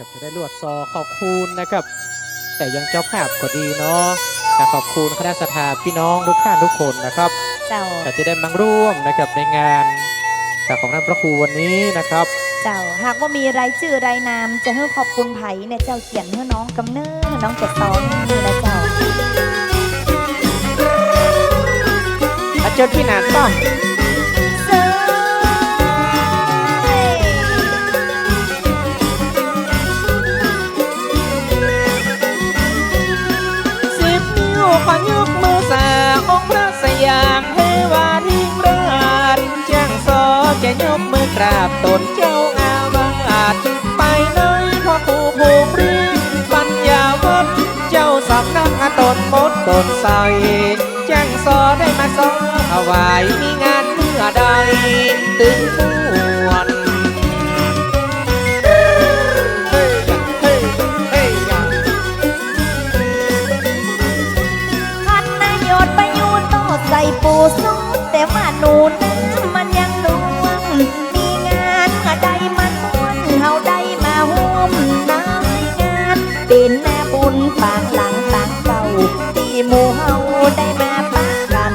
ครับจะได้รวดซอขอบคุณนะครับ แต่ยังเจ้าภาพก็ดีเนาะแต่ขอบคุณคณะสถาพี่น้องทุกท่านทุกคนนะครับเจ้าแต่จะได้มาร่วมนะครับในงานจากของท่านพระครูวันนี้นะครับ เจ้าหากว่ามีรายชื่อรายนามจะให้ขอบคุณไผ่เนี่ยเจ้าเขียนให้น้องกำเนิดน้องเจ็ดสองนี่นะเจ้าอาจารย์พี่นานต้อง นเจ้าอาวาจไปเลยพอครูภูมิรีปัญญาวัดเจ้าสำนักอาตนมดตนใสจ้งซอได้มาซอเอาไว้มีงานเมื่อใดตึงม่ว หมู่เฮาได้มาปะกัน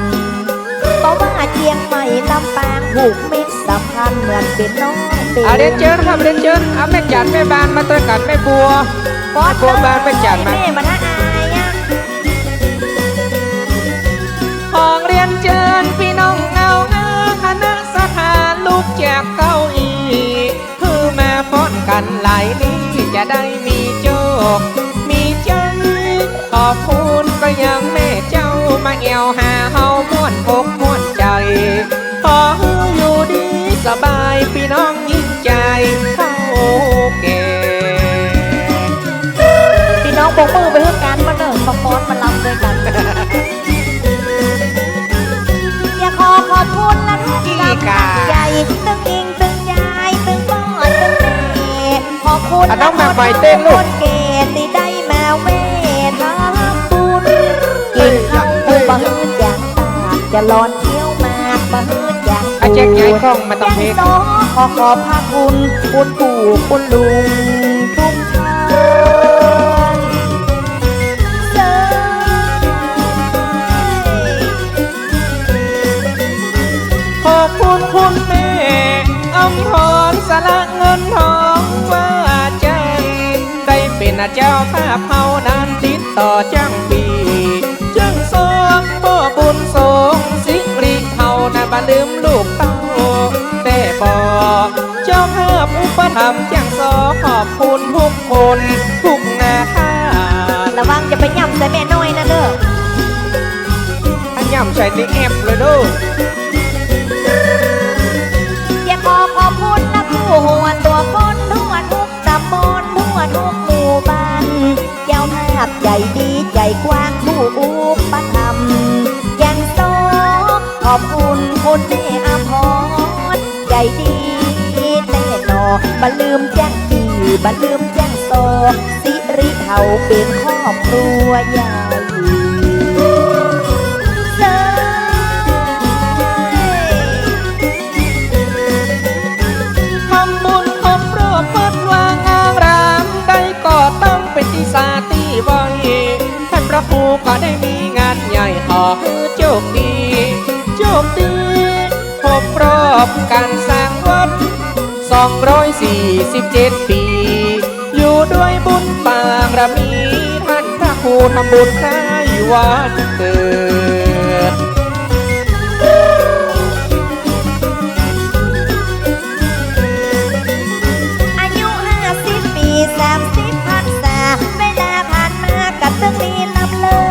เพราะว่าเชียงใหม่ลำปางผูกมิตรสัมพันธ์เหมือนเป็นน้องเป็นอาเรียนเชิญครับเรียนเชิญเอาแม่จันแม่บานมาตระกันแม่บัวบอสบัวบานไปจัดมาแม่มานะอายอะของเรียนเชิญพี่น้องเงาเงาคณะสถานลูกจากเก้าอี้คือมาฟ้อนกันหลายนี้จะได้มีโจกมีใจขอบคุณ ก็ยังแม่เจ้ามาเอวหาเฮาม่วนอกม่วนใจ ขอให้อยู่ดีสบายพี่น้องยิ่งใจเข้าเก่พี่น้องบกมือไปเพื่อการมาเนิ่งมาฟ้อนมาลำด้วยกันอยากขอขอบคุณและทุกกำลังใจตึงอิงตึงยายตึงพ่อตึงแม่ขอบคุณอะน้องแหม่มใหม่เต้นลูกคนเกต จะร้อนเที่ยวมากบะเฮืดอย่างอาแจ็คย้ายข้องมาต้องเพยัลงงสขอขอบพระคุณคุณปู่คุณลุงทุกท่านเจ้ยขอบคุณคุณแม่อำพรสละเงินทองว่าใจได้เป็นเจ้าภาพเฮานานติดต่อจ้างานะบ่ลืมลูกเต้าแต่บอกเจ้าภาพอุปถัมภ์จ้างสอขอบคุณทุกคนทุกนาทานระวังจะไปย่ำใส่แม่น้อยนะเด้ออันย่ำใส่ในแอปเลยเดูอ อบคุณคุณแม่อภรใจดีแน่นอบัลืมแจ้งปีบัลืมแจ้งโซสิริเฮาเป็นครอบครัวใหญ่ บการสร้างวัด247ปี อยู่ด้วยบุญปางระมีท่านพระครูทำบุญให้วันเกิดอายุห้าสิบปีสามสิบพรรษาเวลาผ่านมากับตึงนี้ลำเลิ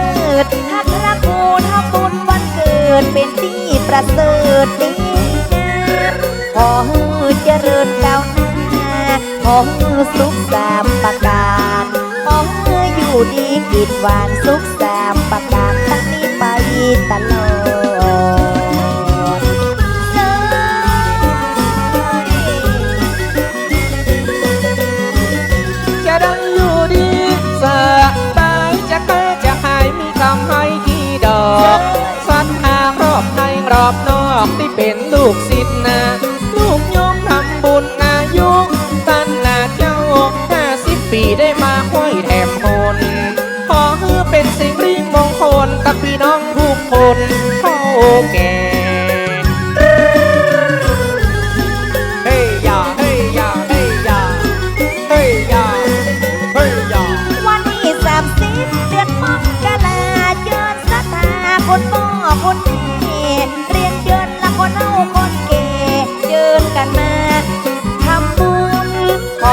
ศท่านพระครูทำบุญวันเกิดเป็นที่ประเสริฐดี ขอเจริญก้าวหน้าขอสุขสามประการขออยู่ดีกินหวานสุขสามประการตั้งนี้ไปตลอดจะได้อยู่ดีสบายจะแก้จะหายมีคำให้ที่ดอกสันหารอบในรอบนอกที่เป็นลูกศิษย์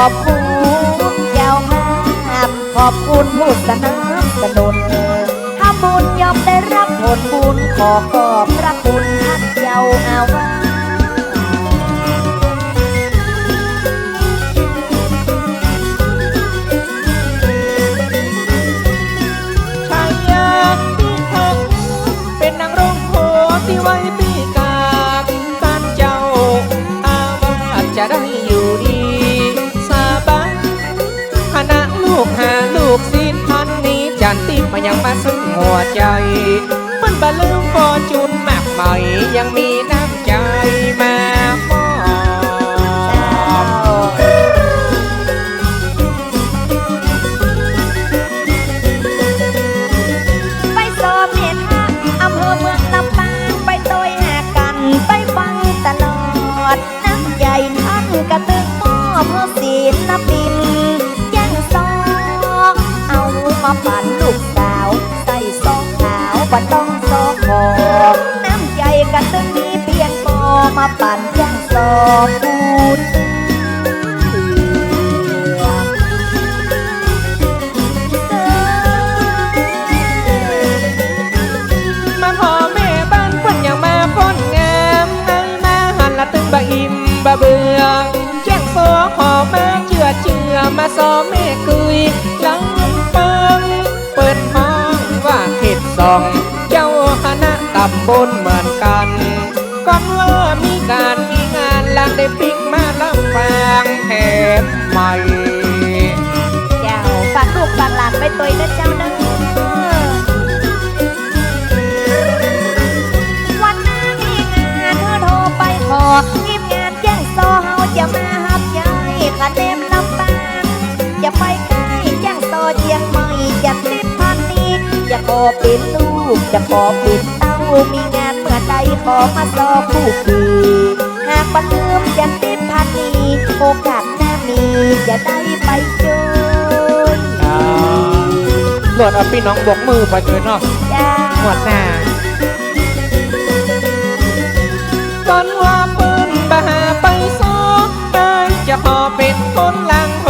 อบคุณเจ้าภาพขอบคุณผู้สนับสนุนถ้าบุญยอมได้รับผลบุญขอขอบพระคุณ มันบาลืมฟอจุนมากใหม่ยังมีน้ำใจมามอบไปสอบเนตรห้าอำเภอเมืองลำปางไปโตยหากันไปฟังตลอด น้ำใหญ่ท่านกระตึกมอบเพื่อศิลปินย่งซอเอามาปั่นลูก บ่ต้องซอคอน้ำใจกระตึงนี้เพียงพอมาปั่นแจ้งซอพู บลเหมือนกันก่อนว่ามีการมีงานลังได้ปิกมาลำปางแถมใหม่เจ้าฝากลูกฝากหลานไปตัวนะเจ้าเด้อวันหน้ามีงานเธอโทรไปขอทีมงานแจ้งซอเฮาจะมาหับยายคะแนนลำปางจะไปใกล้แจ้งซอเชียงใหม่จะติดพันนี้จะขอเป็นลูกจะขอเป็นเต้า มีงานเมื่อใดขอมาซอผู้ปีหากบันลืมจะติดพันนี้โอกาสหน้ามีจะได้ไปเจออ่าโหลดเอาพี่น้องบกมือไปเลยเนาะจ้าหมวดหน้าก่อนว่าปืนบาหาไปซอได้จะขอเป็นคนลังโห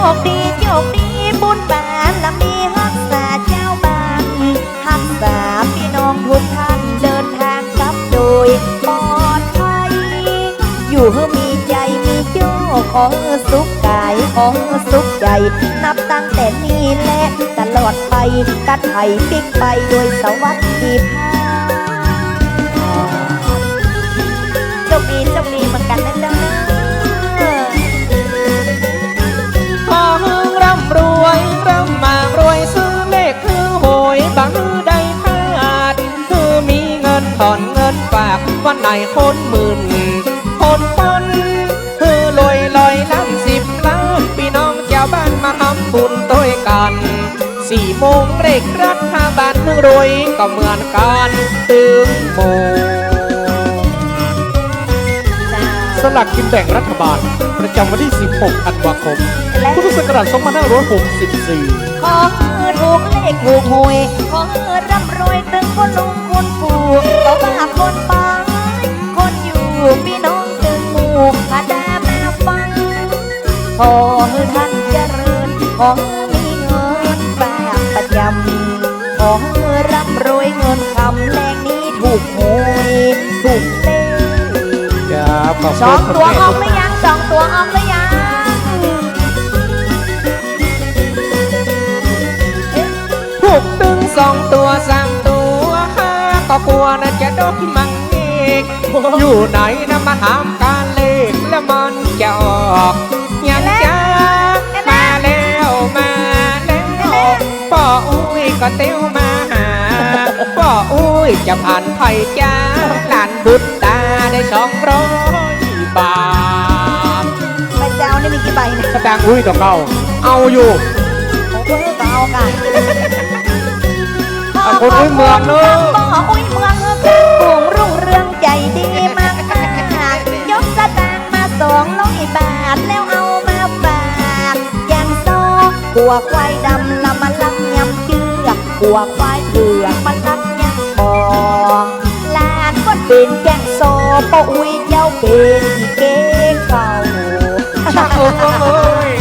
คดีโชคดีบุญบานและมีรักษาเจ้าบ้านรักษาพี่น้องทุกท่านเดินทางกลับโดยปลอดภัย อยู่เฮอมีใจมีโจ้ขอสุขกายขอสุขใจ นับตั้งแต่นี้และตลอดไปกัดไห้ปิกไปโดยสวัสดิภาพากวันไหนคนหมื่นคนปันคือลอยลอยล้ำสิบล้านพี่น้องเจ้าบ้านมาทำบุญด้วยกันสี่โมงเร่งรัฐบาลรวยก็เหมือนกันตึงโมงจ้าสลากกินแบ่งรัฐบาล ประจำวันที่ 16 ธันวาคมและพุทธศักราช 2564 ขอให้ถูกเลขถูกหวย ขอให้ร่ำรวย ตึงคนลุงคนปู่ก็ว่าคนไปคนอยู่ พี่น้องตึงหมู่พาดามาฟัง ขอให้ท่านเจริญ ขอให้มีเงินฝากประจำ ขอให้ร่ำรวยเงินคำแรงนี้ถูกหวยถูกเลขครับขอบสคุอณงคุณตัวแม่ออกทุกหรือยังสองตัวออกหรือยัง ถูกตึงสองตัวสามตัวห้าก็กลัวนะจะโดนมัง อกอยู่ไหนนะมาถามการเลขแล้วมันจะออกยังจ้ามาแล้วมาแล้วพ่ออุ้ยก็เตี้ยวมาหาพ่ออุ้ยจะผ่านไผ่จ้าหลานบุตรตาได้สองร้อยบาทพระเจ้านี่มีกี่ใบเนี่ยกระดังอุ้ยต่อเก่าเอาอยู่ของคุณก็เอากันเอาคนอุ้ยเมืองเนอะพ่ออุ้ยเมือง ป้าอุ้ยเจ้าเป็นอีเก๋เก่าชักโอ้ย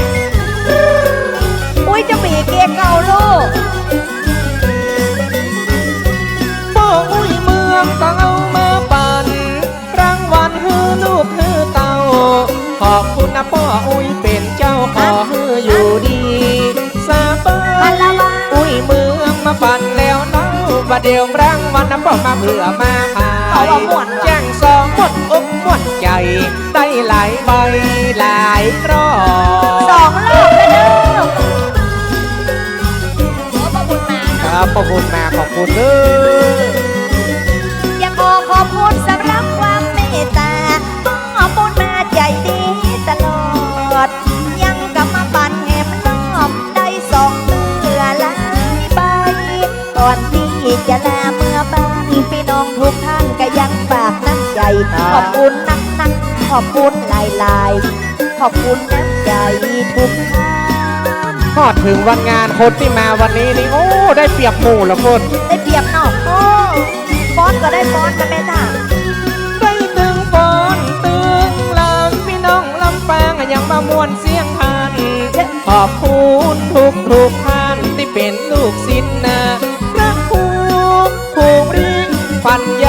อุ้ยเจะมีเก๋เก่าลูกพ่ออุ้ยเมืองก็เอามาปั่นรางวัลฮือลูกฮือเต่าขอบคุณนะพ่ออุ้ยเป็นเจ้าขอฮืออยู่ดีสาบาพันนละบาทอุ้ยเมืองมาปั่นแล้วเนาบัดเดียวรางวัลนะพ่อมาเพื่อมาขายเอาว่าม่วนว่ะแจ้งสองหมด อกหมดใจได้หลายใบหลายกรอบสองรอบแล้วเด้อโอ้ขอบคุณมากครับขอบคุณแม่ขอบคุณเด้อ อยากขอขอบคุณสำหรับความเมตตาขอบคุณมาใจดีตลอด ยังกลับมาปั่นแหมรอบได้สองเมื่อหลายใบก่อนที่จะลาเมื่อบ้านพี่น้องทุกท่านก็ยังฝากน้ำใจขอบคุณนักนักๆขอบคุณหลายลายๆขอบคุณน้ำใจทุกท่านพอดถึงวันงานคนที่มาวันนี้นี่โอ้ได้เปรียบหมู่ละคนได้เปรียบเนอกโอ้ฟอนก็ได้ฟอนนะแม่จ้าได้ตึงฟอนตึงลำพี่น้องลำปางยังมามวนเสียงพันขอบคุณทุกทุกท่านที่เป็นลูกศิษย์นะพระครูผู้บริปัญญา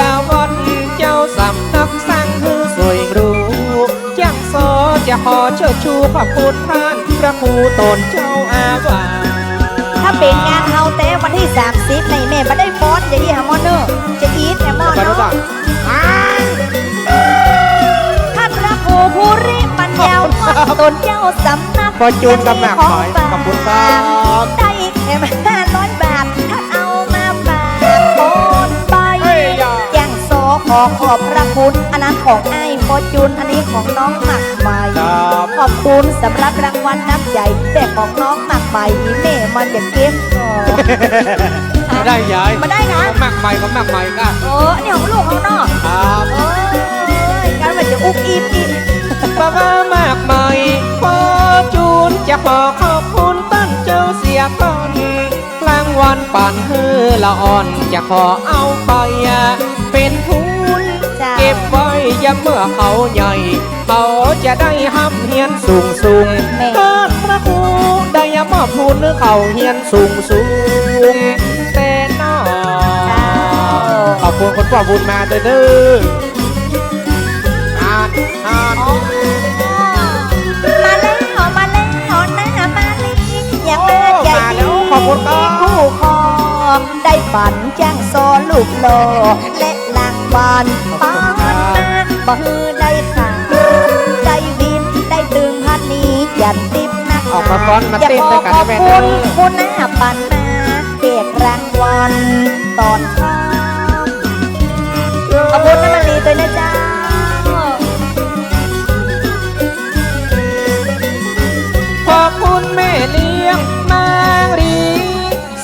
ขอเชิดชูขอบคุณท่านพระครูตนเจ้าอาวาสถ้าเป็นงานเฮาแต่วันที่ 30 ในแม่บ่ได้ฟอนจะอีหามอนเนอร์จะอีทแหมอนไปรู้จักเนาะท่านพระครูภูริปัญญาวัดตนเจ้าสำนักพอจูนกับแม่ขอยขอบคุณครับได้แค่ห้าร้อยบาทท่านเอามาฝากโอนไปเฮ้ยอย่าแจ้งโซขอขอบพระคุณอันนั้นของไอ้พอจูนอันนี้ของน้องหมักใหม่ครับ ขอบคุณสำหรับรางวัลน้ำใจแต่ของน้องหมักใหม่อีแม่มันจะเก็บก่อนมาได้ยายมาได้นะ มากใหม่ก็มากใหม่ก็โอ้อันนี้ของลูกเขาเนาะครับโอ้ยการมันจะอุบอีบอีกบ้ามากมายพอจูนจะขอขอบคุณตั้นเจ้าเสียก่อนกลางวันป่านฮือละอ่อนจะขอเอาไปอะเป็นทุนจ้าเก็บไว้ยามเมื่อเขาใหญ่ เขาจะได้ห้ำเฮียนสูงสูงแม่เกิดพระครูได้ยามอบทุนเขาเฮียนสูงสูงแต่นอจ้าขอบคุณคนพ่อบุญมาเด้อเด้ออ่านอ่านอ๋อมาแล้วมาแล้วนะมาลียังมาใจมาแล้ดีวขอบคุณครับคู่คอได้ฝันจ้างซอลูกโลและรางวัลปานมาบ่ฮือได้ขา นี้ยันติบนักออกมาฟ้อนมาเต้นด้วยกันขนะอบแม่คุเด้ณอคุณหน้าปันมาเด็กรางวัลตอนข้ามขอบคุณน้ำมันลีตัวนะจ้า ขอบคุณแม่เลี้ยงนางรี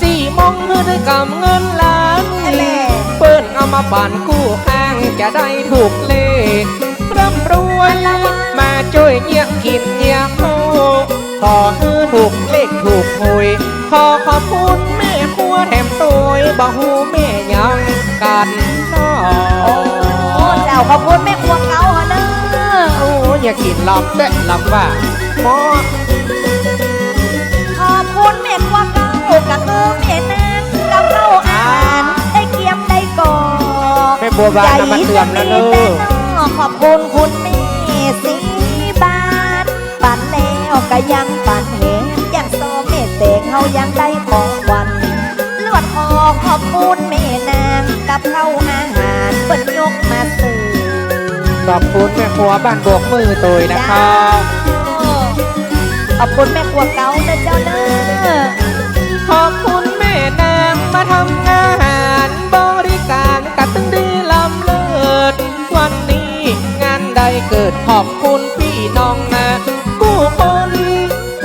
สี่โมงเพื่อได้กำเงินล้านแหละ เปิ้นเอามาปั่นกู้ข้างจะได้ถูกเลขร่ำรวยละวะมาช่วยเยี่ยมกินเยี่ยมเขาขอให้ถูกเลขถูกหวยขอขอบคุณแม่ครัวแถมตัวยบ่หูแม่ยังกันน้อโอ้เจ้าขอบคุณแม่ครัวเก่าเหรอเนอะโอ้อย่ากินลำแต่ลำว่าหมอขอบคุณแม่ครัวเก่ากะคือแม่นางกับเข้าอาหารได้เกียมได้ก่อแม่บัวบานนำมาเตือนแล้วเนใจอะดีแต่น้อขอบคุณคุณแม่สีบานปันแล้ว ก็ยังปันเห็นยังโซเมเตงเฮายังได้ของขวันลวดคอขอบคุณแม่นางกับเข้าอาหารเปิ้นยกมาสื่อขอบคุณแม่ครัวบ้านบวกมือตัวยนะครับขอบคุณแม่ครัวเก่านะเจ้าเนอะขอบคุณแม่นางมาทำงานบริการกันตึงดีลำเลิศวันนี้งานใดเกิดขอบคุณ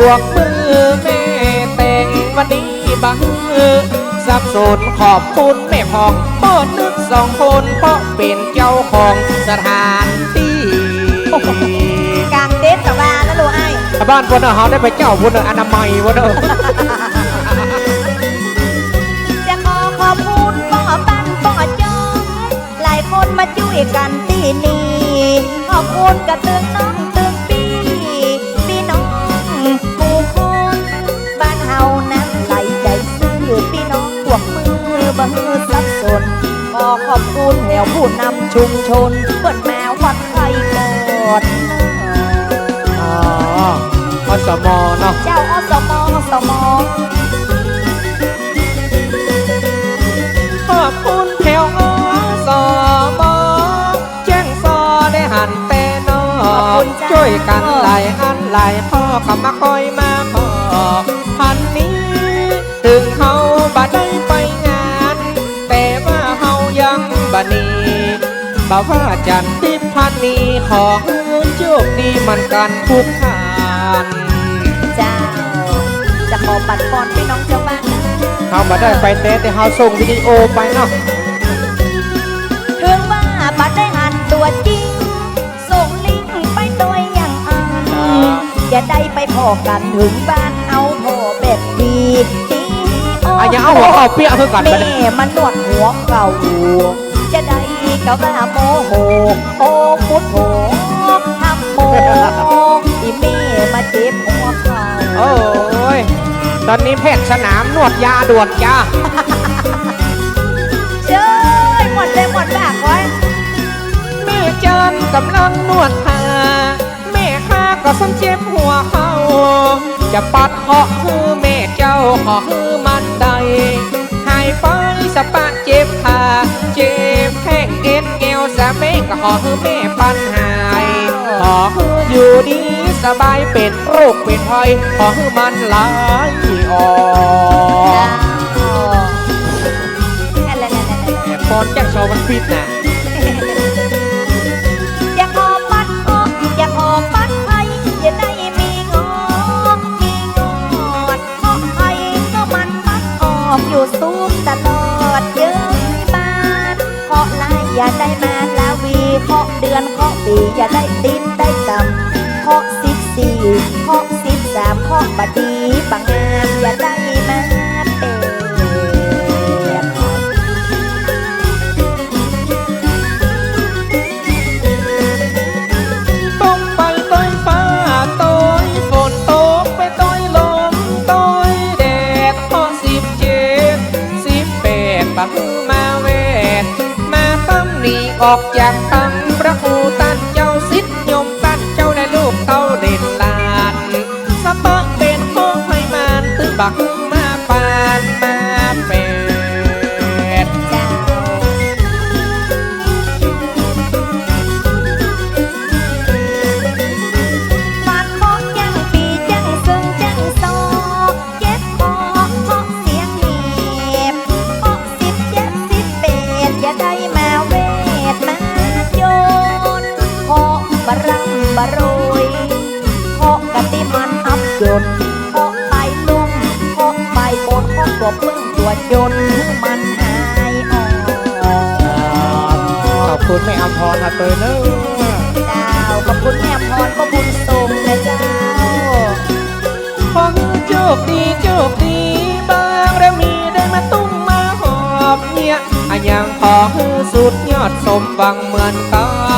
วกมือแม่แต่งวันนี้บังเอิญสับสนขอบคุณแม่พองโคตรนึกสองคนเพราะเป็นเจ้าของสถานที่กลางเต็นท์กับว่านะลูกไอ้บ้านพวกเนอเขาได้ไปเจ้าพวกเนออนามัยวะเนอจะขอขอบคุณป่อปันป่อจอมหลายคนมาช่วยกันที่นี่ขอบคุณกระเตืองน้อง อบังมือสับสนขอขอบคุณแถวผู้นำชุมชนเปิดแมววัดไทยกอดอ๋ออสมเนาะเจ้าอสมอสมขอบคุณแถวอสมแจ้งซอได้หันแต่นอขอบคุณจ้าช่วยกันหลายอันหลายพ่อก็มาคอยมา บ่ว่าจันทิพพันนี้ขอให้โชคดีมันกันทุกทานเจ้า จะขอปัดปอนพี่น้องเจ้าบ้านนะเขาบ่ได้ไปแต่แต่เฮาส่งวิดีโอไปเนาะถึงว่าบัดได้หันตัวจริง ส่งลิงก์ไปตัวอย่างอันจะได้ไปพอกันถึงบ้านเอาพอเป็ดดีดีโอะอย่าเอาหัวเอาเปี้ยคือกันไปแม่มันนวดหัวเก่า จะได้ก็ว่าโมโหโอ้พุทโธทำโมอีแม่มาเจ็บหัวเข่าโอ้ยตอนนี้แพทย์สนามนวดยาด่วนจ้าเจ้ยหมดเลยหมดปากไว้แม่เจันกำลังนวดขาแม่ข้าก็สังเจ็บหัวเขาจะปัดเหาะฮือแม่เจ้าขอฮือมันใดหายไปสะปะเจ็บขาเจ็บ ก็ขอฮือแม่ปันหายขอฮืออยู่ดีสบายเป็นโรคเป็นภัยขอฮือมันไหลออกนั่นแหละนั่นแหละนั่นแหละแอบปอนแจ้งชอมันฟิตนะ ออกจากตั้งพระครูตันเจ้าสิทธิยมตันเจ้าได้ลูกเต้าเด่นลานสะปะเป็นพ่อให้มานตื้อบัก ค่ะเตยเนอะดาวขอบคุณแม่พรก็บุญส่งนะเจ้าขอโชคดีโชคดีบางระมีได้มาตุ้มมาหอบเนี่ยอะยังขอให้สุดยอดสมหวังเหมือนกัน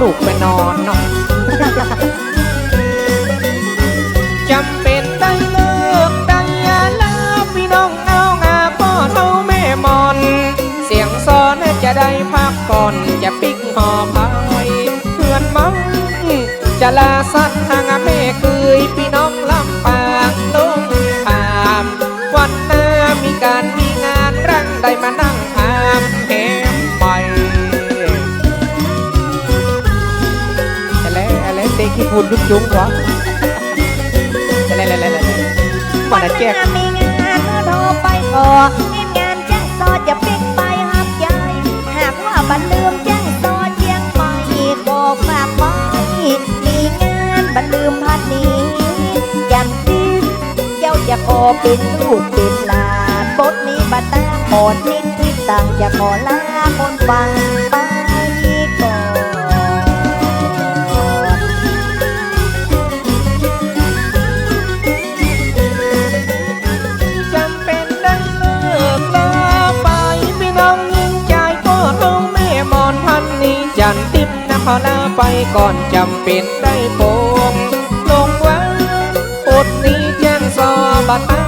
ลูกไปนอนนอนจำเป็นได้เลิกด้งยาลาพี่น้องเอางาพ่อเท่าแม่มอน เสียงซอนจะได้พักก่อนจะปิกหอพายเพื่อนมังจะลาสัก เต็งที่พูดยุกยุงวะอะไรอะไรอะไรอะไรมาวันดหแจ๊กน้ามีงานโทรไปขอทีมงานแจ้งซอจะปิกไปหับใจหากว่าบันลืมแจ้งซอเชียงใหม่ก็ฝากไว้มีงานบันลืมพัดนี้ยันติดเจ้าจะขอเป็นลูกเป็นหลานบทนี้บัตตาขอนิดที่ต่างจะขอลาคนฟังไปันติบนะพอลาไปก่อนจำเป็นได้โปงลงว่าอดนี้แจ้งซอบัตา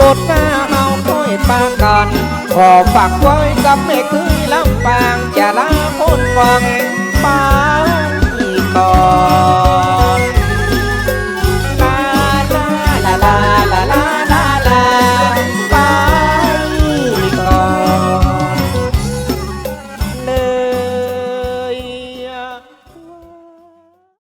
บทหน้าเฮาค่อยปากันขอฝากไว้กับแม่คือลำปางจะลาพ้นฟัง